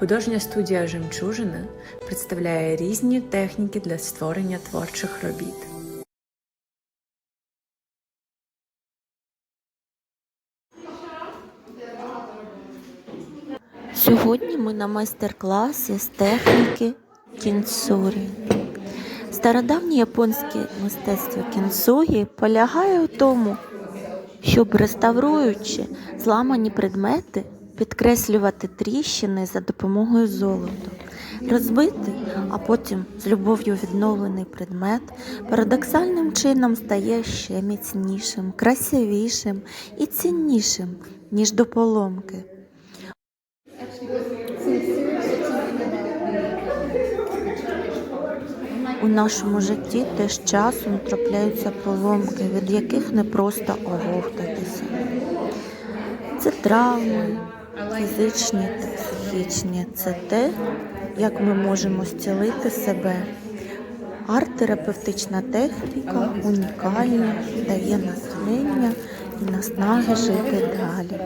Художня студія Жемчужина представляє різні техніки для створення творчих робіт. Сьогодні ми на майстер-класі з техніки кінцурі. Стародавнє японське мистецтво кінцугі полягає у тому, щоб реставруючи зламані предмети, підкреслювати тріщини за допомогою золота. Розбитий, а потім з любов'ю відновлений предмет парадоксальним чином стає ще міцнішим, красивішим і ціннішим, ніж до поломки. У нашому житті теж часом трапляються поломки, від яких не просто оговтатися. Це травми, фізичні та психічні. Це те, як ми можемо зцілити себе. Арт-терапевтична техніка унікальна, дає натхнення і наснаги жити далі.